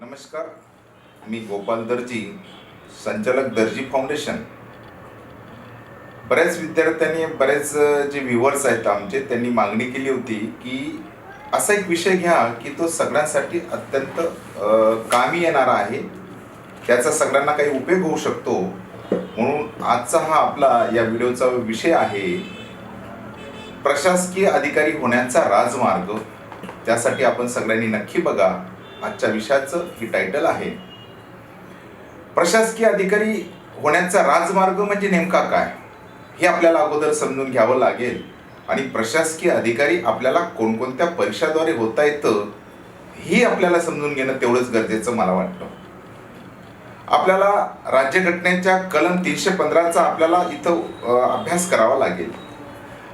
नमस्कार मी गोपाल दर्जी संचालक दर्जी फाउंडेशन. बऱ्याच विद्यार्थ्यांनी बरेच जे व्ह्युअर्स आहेत आमचे त्यांनी मागणी केली होती की असा एक विषय घ्या की तो सगळ्यांसाठी अत्यंत कामी येणारा आहे. त्याचा सगळ्यांना काही उपयोग होऊ शकतो. म्हणून आजचा हा आपला या व्हिडिओचा विषय आहे प्रशासकीय अधिकारी होण्याचा राजमार्ग. त्यासाठी आपण सगळ्यांनी नक्की बघा. आजच्या विषयाचं ही टायटल आहे. प्रशासकीय अधिकारी होण्याचा राजमार्ग म्हणजे नेमका काय? हे आपल्याला अगोदर समजून घ्यावं लागेल. आणि प्रशासकीय अधिकारी आपल्याला कोणकोणत्या परीक्षाद्वारे होता येतं हे आपल्याला समजून घेणं तेवढंच गरजेचं मला वाटतं. आपल्याला राज्यघटनेच्या कलम तीनशे पंधराचा आपल्याला इथं अभ्यास करावा लागेल.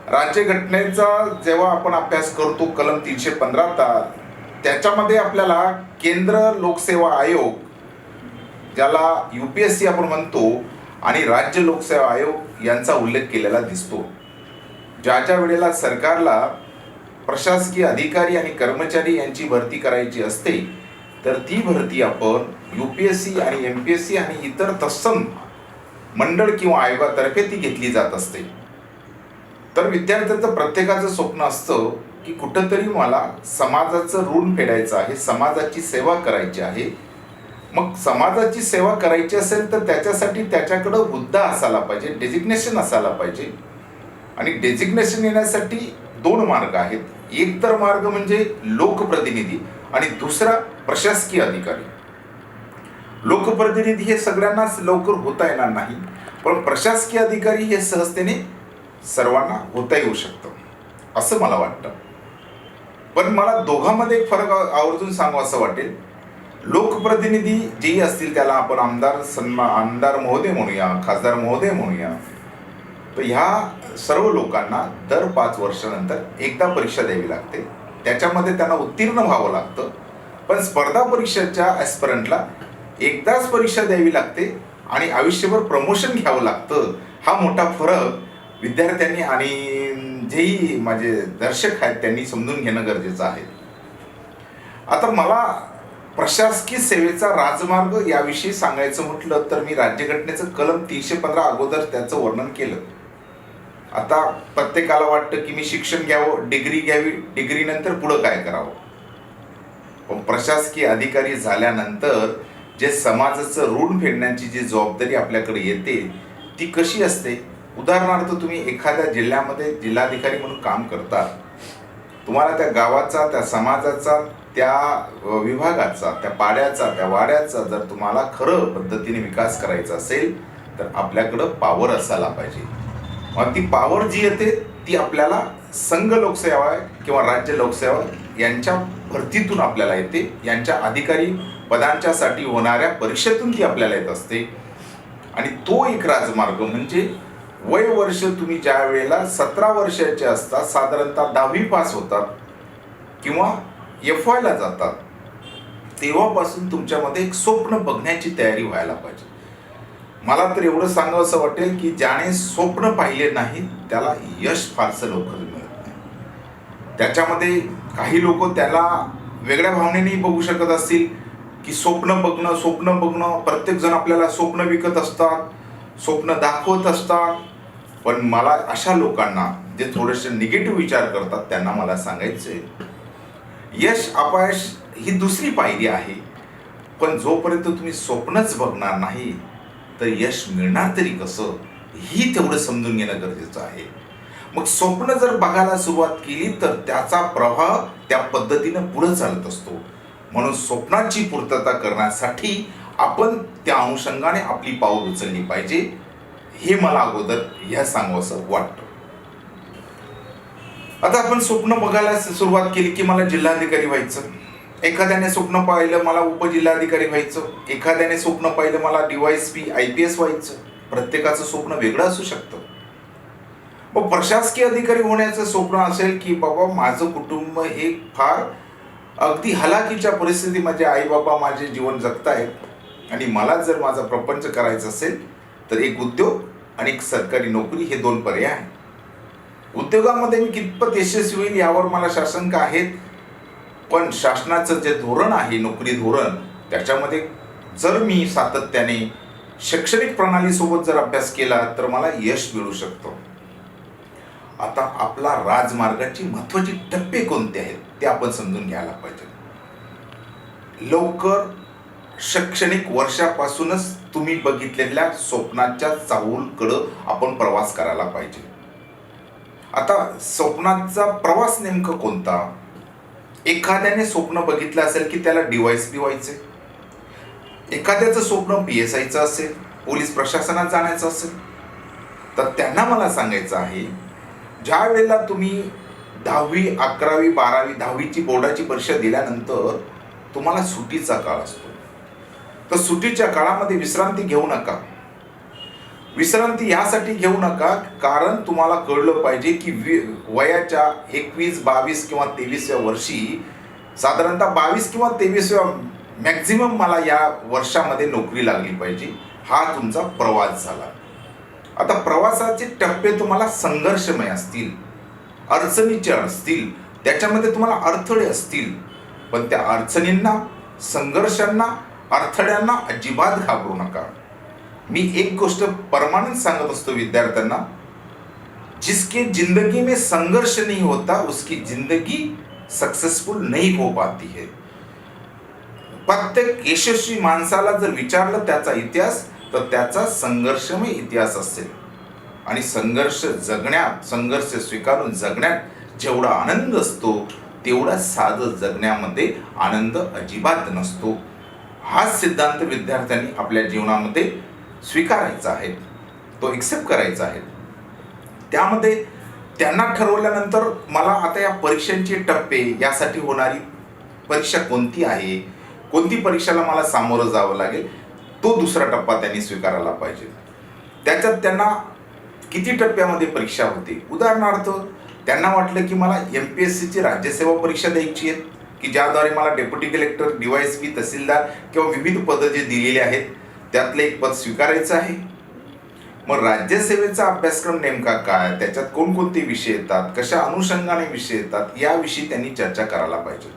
राज्यघटनेचा जेव्हा आपण अभ्यास करतो कलम तीनशे पंधरा त्याच्यामध्ये आपल्याला केंद्र लोकसेवा आयोग ज्याला यू पी एस सी आपण म्हणतो आणि राज्य लोकसेवा आयोग यांचा उल्लेख केलेला दिसतो. ज्या ज्या वेळेला सरकारला प्रशासकीय अधिकारी आणि कर्मचारी यांची भरती करायची असते तर ती भरती आपण यू पी एस सी आणि एम पी एस सी आणि इतर तत्सम मंडळ किंवा आयोगातर्फे ती घेतली जात असते. तर विद्यार्थ्यांचं प्रत्येकाचं स्वप्न असतं की कुठंतरी मला समाजाचं ऋण फेडायचं आहे समाजाची सेवा करायची आहे. मग समाजाची सेवा करायची असेल तर त्याच्यासाठी त्याच्याकडं हुद्दा असायला पाहिजे डेजिग्नेशन असायला पाहिजे. आणि डेजिग्नेशन येण्यासाठी दोन मार्ग आहेत. एक तर मार्ग म्हणजे लोकप्रतिनिधी आणि दुसरा प्रशासकीय अधिकारी. लोकप्रतिनिधी हे सगळ्यांनाच लवकर होता येणार नाही पण प्रशासकीय अधिकारी हे सहजतेने सर्वांना होता येऊ शकतं असं मला वाटतं. पण मला दोघांमध्ये एक फरक आवर्जून सांगू असं वाटेल. लोकप्रतिनिधी जेही असतील त्याला आपण आमदार सन्मा आमदार महोदय म्हणूया खासदार महोदय म्हणूया. तर ह्या सर्व लोकांना दर पाच वर्षानंतर एकदा परीक्षा द्यावी लागते. त्याच्यामध्ये त्यांना उत्तीर्ण व्हावं लागतं. पण स्पर्धा परीक्षेच्या ॲस्परंटला एकदाच परीक्षा द्यावी लागते आणि आयुष्यभर प्रमोशन घ्यावं लागतं. हा मोठा फरक विद्यार्थ्यांनी आणि जेही माझे दर्शक आहेत त्यांनी समजून घेणं गरजेचं आहे. आता मला प्रशासकीय सेवेचा राजमार्ग याविषयी सांगायचं म्हटलं तर मी राज्यघटनेचं कलम तीनशे पंधरा अगोदर त्याचं वर्णन केलं. आता प्रत्येकाला वाटतं की मी शिक्षण घ्यावं डिग्री घ्यावी डिग्रीनंतर पुढं काय करावं? पण प्रशासकीय अधिकारी झाल्यानंतर जे समाजाचं ऋण फेडण्याची जी जबाबदारी आपल्याकडे येते ती कशी असते? उदाहरणार्थ तुम्ही एखाद्या जिल्ह्यामध्ये जिल्हाधिकारी म्हणून काम करता. तुम्हाला त्या गावाचा त्या समाजाचा त्या विभागाचा त्या पाड्याचा त्या वाड्याचा जर तुम्हाला खरं पद्धतीने विकास करायचा असेल तर आपल्याकडं पावर असायला पाहिजे. मग ती पावर जी येते ती आपल्याला संघ लोकसेवा किंवा राज्य लोकसेवा यांच्या भरतीतून आपल्याला येते. यांच्या अधिकारी पदांच्यासाठी होणाऱ्या परीक्षेतून ती आपल्याला येत असते. आणि तो एक राजमार्ग म्हणजे वय वर्ष तुम्ही ज्या वेळेला सतरा वर्षाचे असतात साधारणतः दहावी पास होतात किंवा एफ वायला जातात तेव्हापासून तुमच्यामध्ये एक स्वप्न बघण्याची तयारी व्हायला पाहिजे. मला तर एवढं सांगावं असं वाटेल की ज्याने स्वप्न पाहिले नाही त्याला यश फारसं लवकर मिळत नाही. त्याच्यामध्ये काही लोक त्याला वेगळ्या भावनेनेही बघू शकत असतील की स्वप्न बघणं स्वप्न बघणं प्रत्येकजण आपल्याला स्वप्न विकत असतात स्वप्न दाखवत असतात पण मला अशा लोकांना जे थोडेसे निगेटिव्ह विचार करतात त्यांना मला सांगायचं यश अपयश ही दुसरी पायरी आहे. पण जोपर्यंत तुम्ही स्वप्नच बघणार नाही तर यश मिळणार तरी कसं? ही तेवढं समजून घेणं गरजेचं आहे. मग स्वप्न जर बघायला सुरुवात केली तर त्याचा प्रवाह त्या पद्धतीनं पुढे चालत असतो. म्हणून स्वप्नाची पूर्तता करण्यासाठी आपण त्या अनुषंगाने आपली पाऊल उचलली पाहिजे. हे मला अगोदर ह्या सांगावंसं वाटतं. आता आपण स्वप्न बघायला सुरुवात केली की मला जिल्हाधिकारी व्हायचं. एखाद्याने स्वप्न पाहिलं मला उपजिल्हाधिकारी व्हायचं. एखाद्याने स्वप्न पाहिलं मला DYS P I P S व्हायचं. प्रत्येकाचं स्वप्न वेगळं असू शकतं. मग प्रशासकीय अधिकारी होण्याचं स्वप्न असेल की बाबा माझं कुटुंब हे फार अगदी हलाखीच्या परिस्थितीमध्ये आई बाबा माझे जीवन जगतायत आणि मला जर माझा प्रपंच करायचा असेल तर एक उद्योग आणि एक सरकारी नोकरी हे दोन पर्याय आहेत. उद्योगामध्ये मी कितपत यशस्वी होईल यावर मला शासंक आहेत. पण शासनाचं जे धोरण आहे नोकरी धोरण त्याच्यामध्ये जर मी सातत्याने शैक्षणिक प्रणालीसोबत जर अभ्यास केला तर मला यश मिळू शकतो. आता आपला राजमार्गाची महत्वाची टप्पे कोणते आहेत ते आपण समजून घ्यायला पाहिजे. लवकर शैक्षणिक वर्षापासूनच तुम्ही बघितलेल्या स्वप्नाच्या चाहूलकडं आपण प्रवास करायला पाहिजे. आता स्वप्नाचा प्रवास नेमकं कोणता? एखाद्याने स्वप्न बघितलं असेल की त्याला डिवाईस पिवायचे एखाद्याचं स्वप्न पी एस आयचं असेल पोलीस प्रशासनात जाण्याचं असेल. तर त्यांना मला सांगायचं आहे ज्या वेळेला तुम्ही दहावी अकरावी बारावी दहावीची बोर्डाची परीक्षा दिल्यानंतर तुम्हाला सुटीचा काळ असतो. तर सुटीच्या काळामध्ये विश्रांती घेऊ नका. विश्रांती यासाठी घेऊ नका कारण तुम्हाला कळलं पाहिजे की वि वयाच्या एकवीस बावीस किंवा तेवीसव्या वर्षी साधारणतः बावीस किंवा तेवीसव्या मॅक्झिमम मला या वर्षामध्ये नोकरी लागली पाहिजे. हा तुमचा प्रवास झाला. आता प्रवासाचे टप्पे तुम्हाला संघर्षमय असतील अडचणीचे असतील त्याच्यामध्ये तुम्हाला अडथळे असतील. पण त्या अडचणींना संघर्षांना अडथळ्यांना अजिबात घाबरू नका. मी एक गोष्ट परमानंद सांगत असतो विद्यार्थ्यांना जिसके जिंदगी में संघर्ष नहीं होता उसकी जिंदगी सक्सेसफुल नहीं हो पाती है. प्रत्येक यशस्वी माणसाला जर विचारलं त्याचा इतिहास तर त्याचा संघर्षमय इतिहास असेल. आणि संघर्ष जगण्यात संघर्ष स्वीकारून जगण्यात जेवढा आनंद असतो तेवढा साधं जगण्यामध्ये आनंद अजिबात नसतो. हाच सिद्धांत विद्यार्थ्यांनी आपल्या जीवनामध्ये स्वीकारायचा आहे. तो एक्सेप्ट करायचा आहे. त्यामध्ये त्यांना ठरवल्यानंतर मला आता या परीक्षांचे टप्पे यासाठी होणारी परीक्षा कोणती आहे कोणती परीक्षाला मला सामोरं जावं लागेल तो दुसरा टप्पा त्यांनी स्वीकारायला पाहिजे. त्याच्यात त्यांना किती टप्प्यामध्ये परीक्षा होती? उदाहरणार्थ त्यांना वाटलं की मला एम पी एस सीची राज्यसेवा परीक्षा द्यायची आहे. की ज्याद्वारे मला डेप्युटी कलेक्टर डीवायस पी तहसीलदार किंवा विविध पदं जे दिलेली आहेत त्यातलं एक पद स्वीकारायचं आहे. मग राज्यसेवेचा अभ्यासक्रम नेमका काय? त्याच्यात कोणकोणते विषय येतात? कशा अनुषंगाने विषय येतात? याविषयी त्यांनी चर्चा करायला पाहिजे.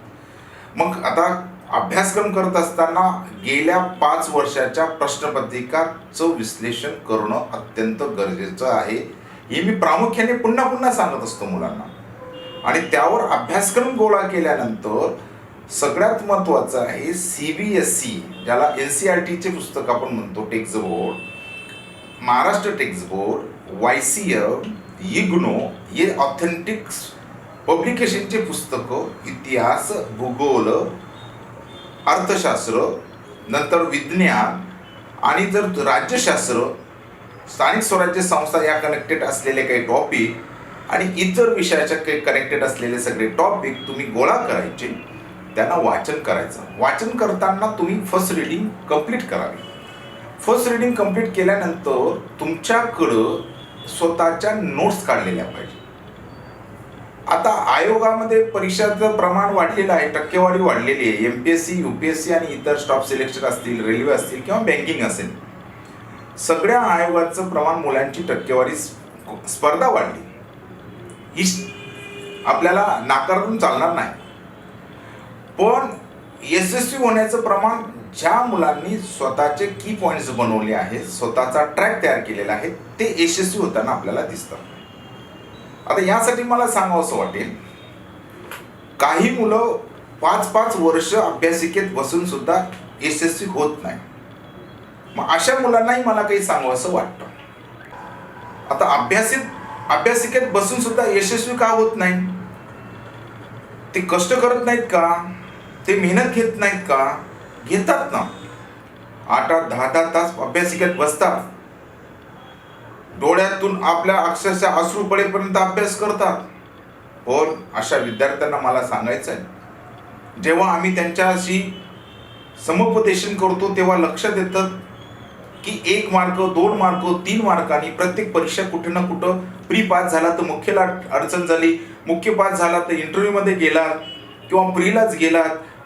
मग आता अभ्यासक्रम करत असताना गेल्या पाच वर्षाच्या प्रश्नपत्रिकाचं विश्लेषण करणं अत्यंत गरजेचं आहे. हे मी प्रामुख्याने पुन्हा पुन्हा सांगत असतो मुलांना. आणि त्यावर अभ्यासक्रम गोळा केल्यानंतर सगळ्यात महत्त्वाचं आहे सी बी एस सी ज्याला एन सी आर टीचे पुस्तक आपण म्हणतो text board Maharashtra text board Y C M IGNOU हे ऑथेंटिक पब्लिकेशनचे पुस्तकं इतिहास भूगोल अर्थशास्त्र नंतर विज्ञान आणि जर राज्यशास्त्र स्थानिक स्वराज्य संस्था या कनेक्टेड असलेले काही टॉपिक आणि इतर विषयाच्या काही कनेक्टेड असलेले सगळे टॉपिक तुम्ही गोळा करायचे त्यांना वाचन करायचं. वाचन करताना तुम्ही फर्स्ट रिडिंग कंप्लीट करावी. फर्स्ट रिडिंग कंप्लीट केल्यानंतर तुमच्याकडं स्वतःच्या नोट्स काढलेल्या पाहिजे. आता आयोगामध्ये परीक्षाचं प्रमाण वाढलेलं आहे टक्केवारी वाढलेली आहे. M P S C U P S C आणि इतर स्टॉप सिलेक्शन असतील रेल्वे असतील किंवा बँकिंग असेल. सगळ्या आयोगाचं प्रमाण मुलांची टक्केवारी स्पर्धा वाढली. ही आपल्याला नाकारून चालणार नाही. पण यशस्वी होण्याचं प्रमाण ज्या मुलांनी स्वतःचे की पॉईंट्स बनवले आहेत स्वतःचा ट्रॅक तयार केलेला आहे ते यशस्वी होताना आपल्याला दिसतं. आता यासाठी मला सांगावं असं वाटेल काही मुलं पाच पाच वर्ष अभ्यासिकेत बसून सुद्धा यशस्वी होत नाही. मग अशा मुलांनाही मला काही सांगावं असं वाटतं. आता अभ्यासित अभ्यासिकेत बसून सुद्धा यशस्वी का होत नाही ते कष्ट करत नाहीत का? ते मेहनत घेत नाहीत का? घेतात ना. आठ आठ दहा दहा तास अभ्यासिकेत बसतात. डोळ्यातून आपल्या अक्षरशः अश्रू पडेपर्यंत अभ्यास करतात. पण अशा विद्यार्थ्यांना मला सांगायचं आहे जेव्हा आम्ही त्यांच्याशी समुपदेशन करतो तेव्हा लक्षात येतं की एक मार्क दोन मार्क तीन मार्कांनी प्रत्येक परीक्षा कुठे ना कुठं प्री पास झाला तर मुख्यला अडचण झाली. मुख्य पास झाला तर इंटरव्ह्यूमध्ये गेला किंवा प्रीलाच गेला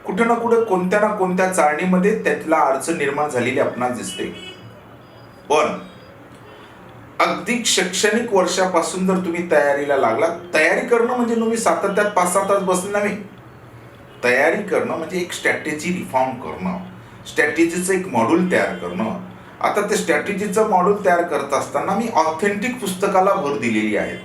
कुठं ना कुठं कोणत्या ना कोणत्या चाळणीमध्ये त्यातला अडचण निर्माण झालेली आपणास दिसते. पण अगदी शैक्षणिक वर्षापासून जर तुम्ही तयारीला लागला तयारी करणं म्हणजे तुम्ही सातत्यात पाच सहा तास बसले नव्हे. तयारी करणं म्हणजे एक स्ट्रॅटेजी रिफॉर्म करणं. स्ट्रॅटेजीचं एक मॉड्यूल तयार करणं. आता ते स्ट्रॅटेजीचं मॉडेल तयार करत असताना मी ऑथेंटिक पुस्तकाला भर दिलेली आहे.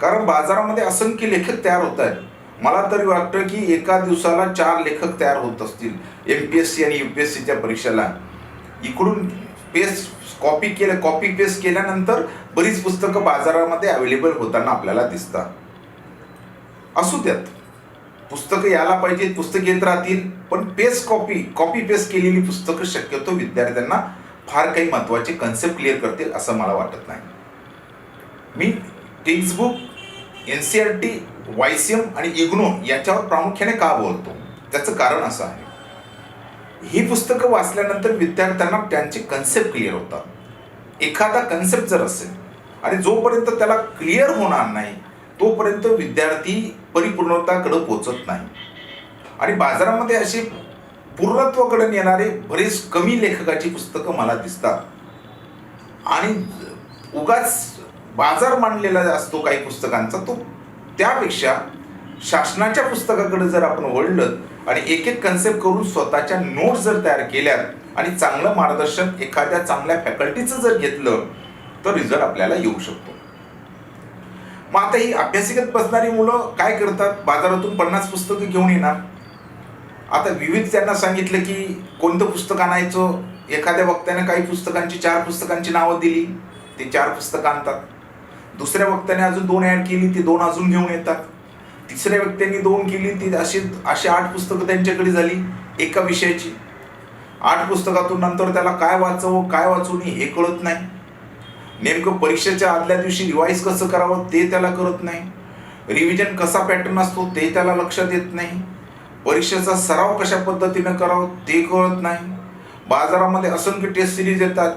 कारण बाजारामध्ये असंख्य लेखक तयार होत आहेत. मला तरी वाटतं की एका दिवसाला चार लेखक तयार होत असतील एम पी एस सी आणि यू पी एस सीच्या परीक्षेला. इकडून पेस्ट कॉपी केलं कॉपी पेस्ट केल्यानंतर बरीच पुस्तकं बाजारामध्ये अवेलेबल होताना आपल्याला दिसतात. असू द्यात. पुस्तकं यायला पाहिजेत पुस्तक येत राहतील पण पेस्ट कॉपी कॉपी पेस्ट केलेली पुस्तकं शक्यतो विद्यार्थ्यांना फार काही महत्त्वाचे कन्सेप्ट क्लिअर करतील असं मला वाटत नाही. मी textbook N C R T Y C M आणि इग्नो याच्यावर प्रामुख्याने का बोलतो? त्याचं कारण असं आहे. ही पुस्तकं वाचल्यानंतर विद्यार्थ्यांना त्यांचे कन्सेप्ट क्लिअर होतात. एखादा कन्सेप्ट जर असेल आणि जोपर्यंत त्याला क्लिअर होणार नाही तोपर्यंत विद्यार्थी परिपूर्णताकडे पोचत नाही. आणि बाजारामध्ये अशी पूर्णत्वाकडे नेणारे बरेच कमी लेखकाची पुस्तकं मला दिसतात. आणि उगाच बाजार मांडलेला असतो काही पुस्तकांचा तो त्यापेक्षा शासनाच्या पुस्तकाकडे जर आपण वळलं आणि एक एक कन्सेप्ट करून स्वतःच्या नोट्स जर तयार केल्यात आणि चांगलं मार्गदर्शन एखाद्या चांगल्या फॅकल्टीचं जर घेतलं तर रिझल्ट आपल्याला येऊ शकतो. मग आता ही अभ्यासिकेत बसणारी मुलं काय करतात? बाजारातून पन्नास पुस्तकं घेऊन येणार. आता विविध त्यांना सांगितलं की कोणतं पुस्तक आणायचं? एखाद्या वक्त्याने काही पुस्तकांची चार पुस्तकांची नावं दिली. ते चार पुस्तकं आणतात. दुसऱ्या वक्त्याने अजून दोन ॲड केली ती दोन अजून घेऊन येतात. तिसऱ्या व्यक्तींनी दोन केली ती अशी अशी आठ पुस्तकं त्यांच्याकडे झाली एका विषयाची. आठ पुस्तकातून नंतर त्याला काय वाचावं काय वाचू नये हे कळत नाही. नेमकं परीक्षेच्या आदल्या दिवशी रिवाईज कसं करावं ते त्याला कळत नाही. रिव्हिजन कसा पॅटर्न असतो ते त्याला लक्षात येत नाही. परीक्षेचा सराव कशा पद्धतीनं करावं ते कळत नाही. बाजारामध्ये असंख्य टेस्ट सिरीज येतात.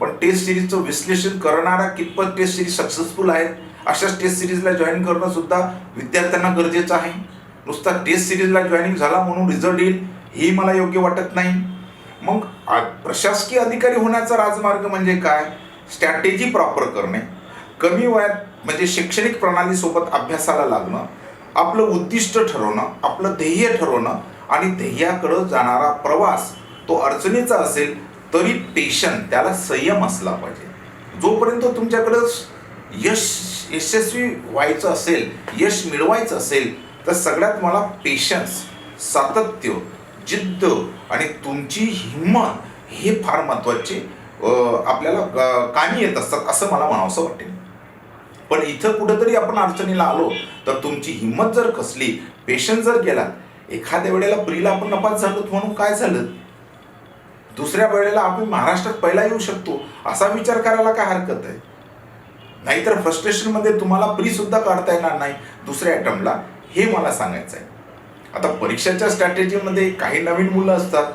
पण टेस्ट सिरीजचं विश्लेषण करणारा कितपत टेस्ट सिरीज सक्सेसफुल आहेत अशाच टेस्ट सिरीजला जॉईन करणं सुद्धा विद्यार्थ्यांना गरजेचं आहे. नुसता टेस्ट सिरीजला जॉईनिंग झाला म्हणून रिझल्ट येईल हे मला योग्य वाटत नाही. मग आ- प्रशासकीय अधिकारी होण्याचा राजमार्ग म्हणजे काय? स्ट्रॅटेजी प्रॉपर करणे. कमी वयात म्हणजे शैक्षणिक प्रणालीसोबत अभ्यासाला लागणं. आपलं उद्दिष्ट ठरवणं आपलं ध्येय ठरवणं आणि ध्येयाकडं जाणारा प्रवास तो अडचणीचा असेल तरी पेशन त्याला संयम असला पाहिजे. जोपर्यंत तुमच्याकडं यश यशस्वी व्हायचं असेल यश मिळवायचं असेल तर सगळ्यात मला पेशन्स सातत्य जिद्द आणि तुमची हिंमत हे फार महत्त्वाचे आपल्याला कामी येत असतात असं मला म्हणावंसं वाटेल. पण इथं कुठंतरी आपण अडचणीला आलो तर तुमची हिंमत जर कसली पेशन्स जर गेला एखाद्या वेळेला प्रीला आपण नपास झालो म्हणून काय झालं? दुसऱ्या वेळेला आपण महाराष्ट्रात पहिला येऊ शकतो असा विचार करायला काय हरकत आहे? नाहीतर फ्रस्ट्रेशनमध्ये तुम्हाला प्री सुद्धा काढता येणार नाही दुसऱ्या अटेम्प्टला हे मला सांगायचं आहे आता परीक्षेच्या स्ट्रॅटेजीमध्ये काही नवीन मुलं असतात.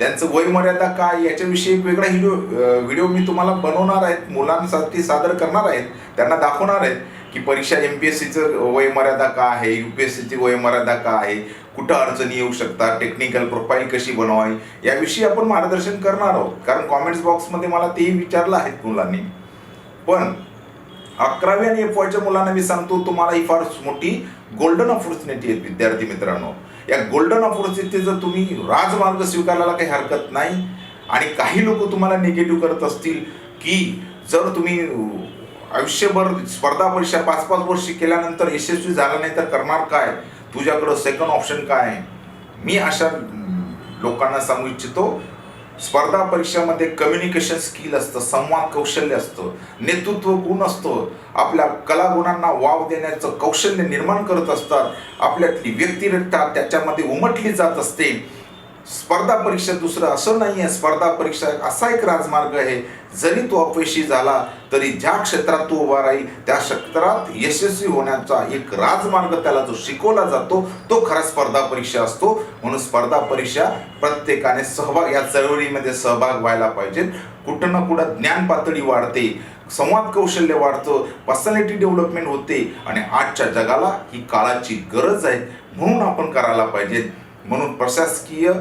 त्यांचं वयमर्यादा काय याच्याविषयी एक वेगळा व्हिडिओ व्हिडिओ मी तुम्हाला बनवणार आहेत मुलांसाठी सादर करणार आहेत त्यांना दाखवणार आहेत की परीक्षा एम पी एस सीचं वयमर्यादा काय आहे? यू पी एस सीची वयमर्यादा काय आहे? कुठं अडचणी येऊ शकतात? टेक्निकल प्रोफाईल कशी बनवावी? याविषयी आपण मार्गदर्शन करणार आहोत. कारण कॉमेंट्स बॉक्समध्ये मला तेही विचारलं आहेत मुलांनी. पण अकरावी आणि एफ वायच्या मुलांना मी सांगतो तुम्हाला ही फार मोठी गोल्डन ऑपॉर्च्युनिटी आहे विद्यार्थी मित्रांनो. या गोल्डन ऑपॉर्च्युनिटीचा जर तुम्ही राजमार्ग स्वीकारायला काही हरकत नाही आणि काही लोक तुम्हाला निगेटिव्ह करत असतील की जर तुम्ही आयुष्यभर स्पर्धा परीक्षा पाच पाच वर्ष केल्यानंतर यशस्वी झाला नाही तर करणार काय? तुझ्याकडं सेकंड ऑप्शन काय? आहे मी अशा लोकांना सांगू इच्छितो स्पर्धा परीक्षामध्ये कम्युनिकेशन स्किल असतं संवाद कौशल्य असतं नेतृत्व गुण असतो. आपल्या कलागुणांना वाव देण्याचं कौशल्य निर्माण करत असतात. आपल्यातली व्यक्तिरेखता त्याच्यामध्ये उमटली जात असते. स्पर्धा परीक्षा दुसरं असं नाही आहे स्पर्धा परीक्षा असा एक राजमार्ग आहे. जरी तो अपयशी झाला तरी ज्या क्षेत्रात तो उभा राहील त्या क्षेत्रात यशस्वी होण्याचा एक राजमार्ग त्याला जो शिकवला जातो तो खरा स्पर्धा परीक्षा असतो. म्हणून स्पर्धा परीक्षा प्रत्येकाने सहभाग या चळवळीमध्ये सहभाग व्हायला पाहिजे कुठं ना कुठं ज्ञान पातळी वाढते संवाद कौशल्य वाढतं पर्सनॅलिटी डेव्हलपमेंट होते आणि आजच्या जगाला ही काळाची गरज आहे. म्हणून आपण करायला पाहिजे म्हणून प्रशासकीय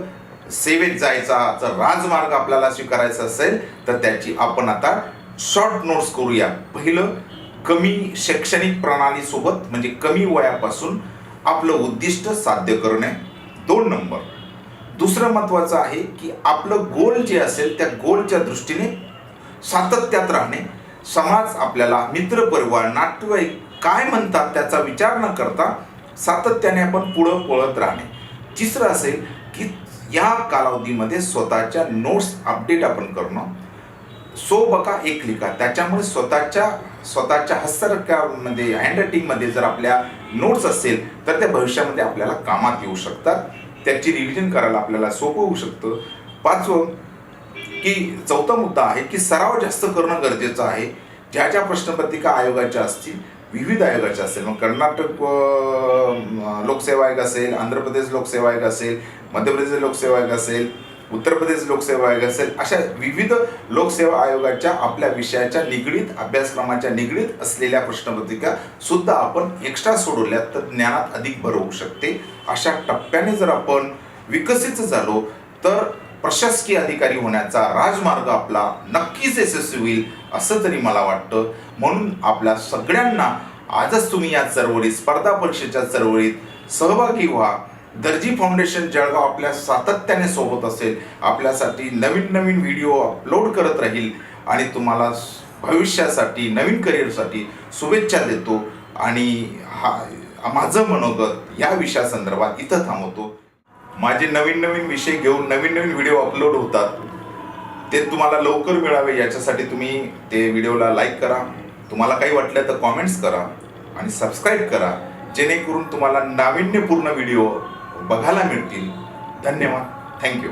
सेवेत जायचा जर राजमार्ग आपल्याला स्वीकारायचा असेल तर त्याची आपण आता शॉर्ट नोट्स करूया. पहिलं कमी शैक्षणिक प्रणालीसोबत म्हणजे कमी वयापासून आपलं उद्दिष्ट साध्य करणे. दोन नंबर. दुसरं महत्त्वाचं आहे की आपलं गोल जे असेल त्या गोलच्या दृष्टीने सातत्यात राहणे. समाज आपल्याला मित्रपरिवार नातेवाईक काय म्हणतात त्याचा विचार न करता सातत्याने आपण पुढं पळत राहणे. तिसरं असेल की या कालावधीमध्ये स्वतःच्या नोट्स अपडेट आपण करणं. सो बका एक लिखा. त्याच्यामुळे स्वतःच्या स्वतःच्या हस्तरकामध्ये हँडरायटिंगमध्ये जर आपल्या नोट्स असेल तर त्या भविष्यामध्ये आपल्याला कामात येऊ शकतात. त्याची रिव्हिजन करायला आपल्याला सोपं होऊ शकतं. पाचवं की चौथा मुद्दा आहे की सराव जास्त करणं गरजेचं आहे. ज्या ज्या प्रश्नपत्रिका आयोगाच्या असतील विविध आयोगाच्या असेल. मग कर्नाटक लोकसेवा आयोग असेल आंध्र प्रदेश लोकसेवा आयोग असेल मध्य प्रदेश लोकसेवा आयोग असेल उत्तर प्रदेश लोकसेवा आयोग असेल अशा विविध लोकसेवा आयोगाच्या आपल्या विषयाच्या निगडीत अभ्यासक्रमाच्या निगडीत असलेल्या प्रश्नपत्रिका सुद्धा आपण एक्स्ट्रा सोडवल्या तर ज्ञानात अधिक भर होऊ शकते. अशा टप्प्याने जर आपण विकसित झालो तर प्रशासकीय अधिकारी होण्याचा राजमार्ग आपला नक्कीच यशस्वी होईल असं तरी मला वाटतं. म्हणून आपल्या सगळ्यांना आजच तुम्ही या चळवळीत स्पर्धा परीक्षेच्या चळवळीत सहभागी व्हा. दर्जी फाउंडेशन जळगाव आपल्या सातत्याने सोबत असेल आपल्यासाठी नवीन नवीन व्हिडिओ अपलोड करत राहील आणि तुम्हाला भविष्यासाठी नवीन करिअरसाठी शुभेच्छा देतो. आणि हा माझं मनोगत या विषयासंदर्भात इथं थांबवतो. माझे नवीन नवीन विषय घेऊन नवीन नवीन व्हिडिओ अपलोड होतात. ते तुम्हाला लवकर मिळावे याच्यासाठी तुम्ही ते व्हिडिओला लाईक करा. तुम्हाला काही वाटलं तर कॉमेंट्स करा आणि सबस्क्राईब करा. जेणेकरून तुम्हाला नाविन्यपूर्ण व्हिडिओ बघायला मिळतील. धन्यवाद. थँक्यू